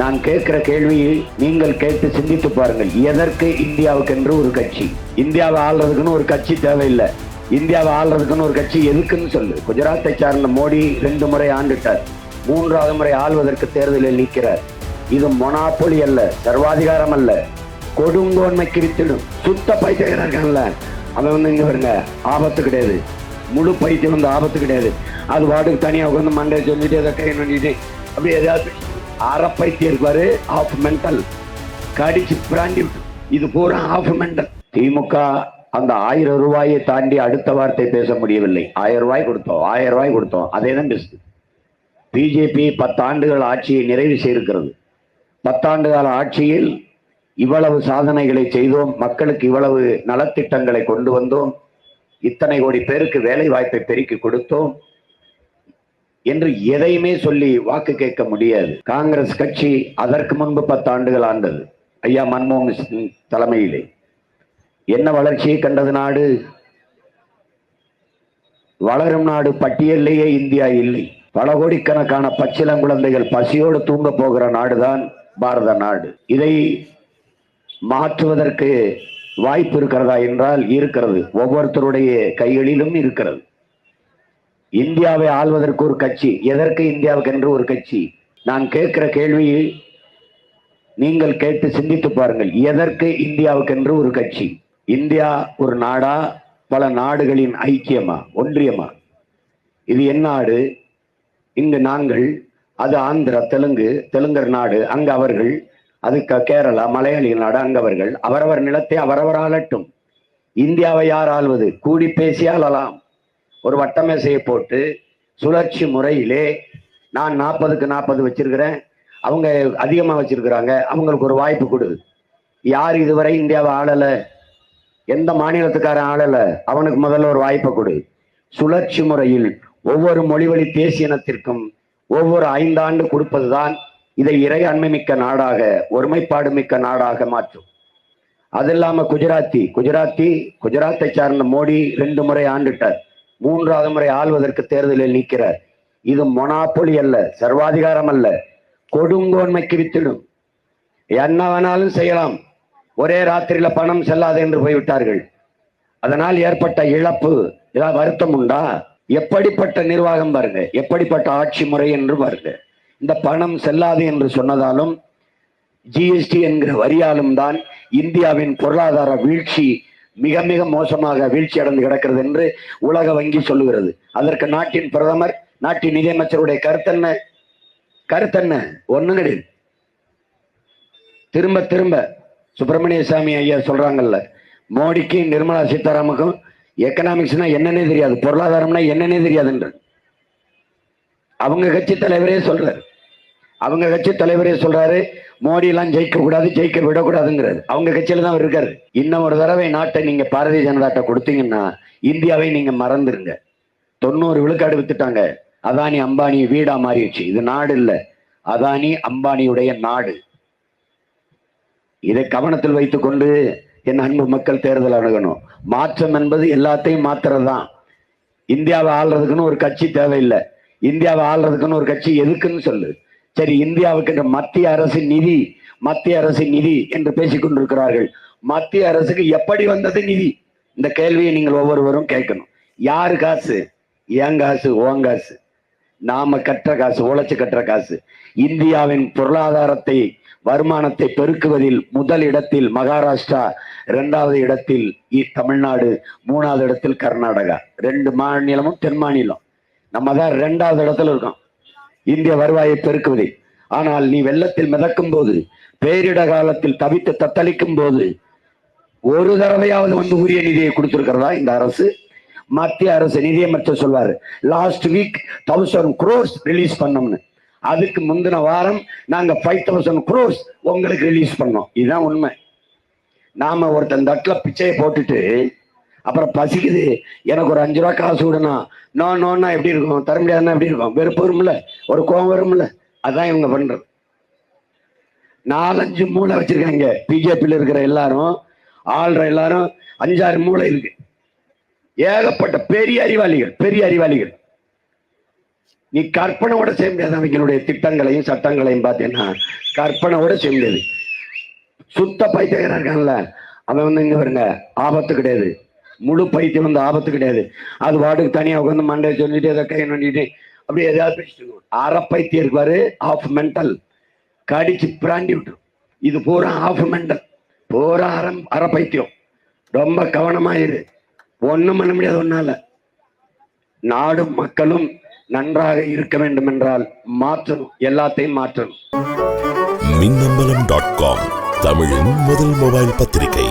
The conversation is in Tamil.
நான் கேட்கிற கேள்வியை நீங்கள் கேட்டு சிந்தித்து பாருங்கள். எதற்கு இந்தியாவுக்கு என்று ஒரு கட்சி? இந்தியாவை ஆள்றதுக்குன்னு ஒரு கட்சி தேவையில்லை. இந்தியாவை ஆள்றதுக்குன்னு ஒரு கட்சி எதுக்குன்னு சொல்லு. குஜராத்தை சார்ந்த மோடி ரெண்டு முறை ஆண்டுட்டார். மூன்றாவது முறை ஆள்வதற்கு தேர்தலில் நிற்கிறார். இது மொனாப்பொலி அல்ல சர்வாதிகாரம் அல்ல. கொடுங்கோன்மை கிரித்திடும் சுத்த பைத்தியம் அவன் வந்து இங்க வருங்க ஆபத்து கிடையாது. முழு பைத்தியம் வந்து ஆபத்து கிடையாது. அது வாட்டுக்கு தனியாக உட்காந்து மண்டை சொல்லிட்டு அதை கை நோண்டிட்டு அப்படி ஏதாவது அரை பைத்தியம் இருப்பாரு ஆஃப் மென்டல் கடிச்சு பிராண்டி இது பூரா ஆஃப் மென்டல் திமுக அந்த ஆயிரம் ரூபாயை தாண்டி அடுத்த வார்த்தை பேச முடியவில்லை. ஆயிரம் ரூபாய் கொடுத்தோம் ஆயிரம் ரூபாய் கொடுத்தோம். அதே தான் பேசுது பிஜேபி பத்தாண்டுகள் ஆட்சியை நிறைவு செய்திருக்கிறது. பத்தாண்டு கால ஆட்சியில் இவ்வளவு சாதனைகளை செய்தோம் மக்களுக்கு இவ்வளவு நலத்திட்டங்களை கொண்டு வந்தோம் இத்தனை கோடி பேருக்கு வேலை வாய்ப்பை பெருக்கி கொடுத்தோம். என்று எதையுமே சொல்லி வாக்கு கேட்க முடியாது. காங்கிரஸ் கட்சி அதற்கு முன்பு பத்து ஆண்டுகள் ஆண்டது. ஐயா மன்மோகன் சிங் தலைமையிலே. என்ன வளர்ச்சியை கண்டது நாடு? வளரும் நாடு பட்டியலிலேயே இந்தியா இல்லை. பல கோடிக்கணக்கான பச்சிளங்குழந்தைகள் பசியோடு தூங்க போகிற நாடுதான் பாரத நாடு. இதை மாற்றுவதற்கு வாய்ப்பு இருக்கிறதா என்றால் இருக்கிறது. ஒவ்வொருத்தருடைய கைகளிலும் இருக்கிறது. இந்தியாவை ஆள்வதற்கு ஒரு கட்சி எதற்கு இந்தியாவுக்கு என்று ஒரு கட்சி? நான் கேட்கிற கேள்வியை நீங்கள் கேட்டு சிந்தித்து பாருங்கள். எதற்கு இந்தியாவுக்கு என்று ஒரு கட்சி? இந்தியா ஒரு நாடா பல நாடுகளின் ஐக்கியமா ஒன்றியமா? இது என் நாடு. இங்கு நாங்கள் அது ஆந்திரா தெலுங்கு தெலுங்கர் நாடு அங்கு அவர்கள் அது கேரளா மலையாளி நாடு அங்கு அவர்கள். அவரவர் நிலத்தை அவரவர் ஆளட்டும் இந்தியாவை யார் ஆள்வது? கூடி பேசி ஆளலாம். ஒரு வட்டமேசையை போட்டு சுழற்சி முறையிலே நான் நாற்பதுக்கு நாற்பது வச்சிருக்கிறேன். அவங்க அதிகமாக வச்சிருக்கிறாங்க. அவங்களுக்கு ஒரு வாய்ப்பு கொடு. யார் இதுவரை இந்தியாவை ஆளலை? எந்த மாநிலத்துக்காரன் ஆளல? அவனுக்கு முதல்ல ஒரு வாய்ப்பை கொடு. சுழற்சி முறையில் ஒவ்வொரு மொழிவழி தேசிய இனத்திற்கும் ஒவ்வொரு ஐந்தாண்டு கொடுப்பதுதான் இதை இறையாண்மை மிக்க நாடாக ஒருமைப்பாடு மிக்க நாடாக மாற்றும். அது இல்லாமல் குஜராத்தி குஜராத்தி குஜராத்தை சார்ந்த மோடி ரெண்டு முறை ஆண்டுட்டார். மூன்றாவது முறை ஆள்வதற்கு தேர்தலில் நிற்கிறார். இது மொனாப்பொலி அல்ல சர்வாதிகாரம் அல்ல. கொடுங்கோன்மைக்கு வித்திடும். என்ன வேணாலும் செய்யலாம். ஒரே ராத்திரியில பணம் செல்லாது என்று போய்விட்டார்கள். அதனால் ஏற்பட்ட இழப்பு ஏதாவது வருத்தம் உண்டா? எப்படிப்பட்ட நிர்வாகம் பாருங்க. எப்படிப்பட்ட ஆட்சி முறை என்று பாருங்க. இந்த பணம் செல்லாது என்று சொன்னதாலும் ஜிஎஸ்டி என்கிற வரியாலும் தான் இந்தியாவின் பொருளாதார வீழ்ச்சி மிக மிக மோசமாக வீழ்ச்சி அடைந்து கிடக்கிறது என்று உலக வங்கி சொல்லுகிறது. அதற்கு நாட்டின் பிரதமர் நாட்டின் நிதியமைச்சருடைய கருத்தென்ன? கருத்தென்ன? ஒன்றும் கிடையாது திரும்ப திரும்ப சுப்பிரமணிய சாமி ஐயா சொல்றாங்கல்ல மோடிக்கு நிர்மலா சீதாராமுக்கும் எக்கனாமிக்ஸ்னா என்னன்னே தெரியாது பொருளாதாரம்னா என்னன்னே தெரியாதுன்ற. அவங்க கட்சி தலைவரே சொல்றாரு. அவங்க கட்சி தலைவரே சொல்றாரு மோடி எல்லாம் ஜெயிக்க கூடாது ஜெயிக்க விடக்கூடாதுங்கிறது அவங்க கட்சியில தான் அவர் இருக்காரு. இன்னும் ஒரு தடவை நாட்டை நீங்க பாரதிய ஜனதாட்ட கொடுத்தீங்கன்னா இந்தியாவை நீங்க மறந்துருங்க. தொண்ணூறு விழுக்காடு வித்துட்டாங்க. அதானி அம்பானி வீடா மாறிடுச்சு. இது நாடு இல்ல. அதானி அம்பானியுடைய நாடு. இதை கவனத்தில் வைத்துக்கொண்டு என் அன்பு மக்கள் தேர்தல் அணுகணும். மாற்றம் என்பது எல்லாத்தையும் மாத்துறது தான் இந்தியாவை ஆள்றதுக்குன்னு ஒரு கட்சி தேவையில்லை. இந்தியாவை ஆள்றதுக்குன்னு ஒரு கட்சி எதுக்குன்னு சொல்லு. சரி இந்தியாவுக்கு இந்த மத்திய அரசின் நிதி மத்திய அரசின் நிதி என்று பேசிக் கொண்டிருக்கிறார்கள். மத்திய அரசுக்கு எப்படி வந்தது நிதி? இந்த கேள்வியை நீங்கள் ஒவ்வொருவரும் கேட்கணும். யாரு காசு? என் காசு? ஓன் காசு. நாம கற்ற காசு உழைச்சு கற்ற காசு. இந்தியாவின் பொருளாதாரத்தை வருமானத்தை பெருக்குவதில் முதல் இடத்தில் மகாராஷ்டிரா இரண்டாவது இடத்தில் இ- தமிழ்நாடு மூணாவது இடத்தில் கர்நாடகா. ரெண்டு மாநிலமும் தென் மாநிலம். நம்ம தான் ரெண்டாவது இடத்துல இருக்கோம். இந்திய வருவாயை பெருக்குவதே. ஆனால் நீ வெள்ளத்தில் மிதக்கும் போது பேரிட காலத்தில் தவித்து தத்தளிக்கும் போது ஒரு தடவையாவது வந்து உரிய நிதியை கொடுத்திருக்கிறதா இந்த அரசு? மத்திய அரசு நிதியமைச்சர் சொல்வாரு last week thousand crores release பண்ணோம்னு. அதுக்கு முந்தின வாரம் நாங்க ஃபைவ் தௌசண்ட் குரோர்ஸ் உங்களுக்கு ரிலீஸ் பண்ணோம். இதுதான் உண்மை. நாம ஒருத்தன் தட்டில் பிச்சையை போட்டுட்டு அப்புறம் பசிக்குது. எனக்கு ஒரு அஞ்சு ரூபா காசு விடணும் நோ நோன்னா எப்படி இருக்கும்? தர முடியாதுன்னா எப்படி இருக்கும்? வெறுப்பு வரும்ல? ஒரு கோவம் வரும்ல? அதான் இவங்க பண்றது. நாலஞ்சு மூளை வச்சிருக்காங்க. பிஜேபியில் இருக்கிற எல்லாரும் ஆள்ற எல்லாரும் அஞ்சாறு மூளை இருக்கு. ஏகப்பட்ட பெரிய அறிவாளிகள் பெரிய அறிவாளிகள். நீ கற்பனையோட செய்ய முடியாது அவங்களுடைய திட்டங்களையும் சட்டங்களையும் பார்த்தீங்கன்னா கற்பனையோட செய்ய முடியாது. சுத்த பைத்தியக்காரன் இருக்கான்ல அவன் வந்து இங்க வருங்க ஆபத்து கிடையாது. முழு பைத்தியம் வந்து ஆபத்து கிடையாது. அது வாட்டுக்கு தனியா உட்காந்து மண்டை சொல்லிட்டு எதை கை நோண்டிட்டு அப்படி எதாவது பேசிட்டு இருக்கும். அரை பைத்தியம் இருப்பாரு ஆஃப் மென்டல் கடிச்சு பிராண்டி விட்டுரும். இது பூரா ஆஃப் மென்டல் பூரா அறம் அரை பைத்தியம். ரொம்ப கவனமாயிரு. ஒண்ணும் பண்ண முடியாது ஒன்னால. நாடும் மக்களும் நன்றாக இருக்க வேண்டும் என்றால் மாற்றணும். எல்லாத்தையும் மாற்றணும். மின்னம்பலம் டாட் காம் தமிழின் முதல் மொபைல் பத்திரிகை.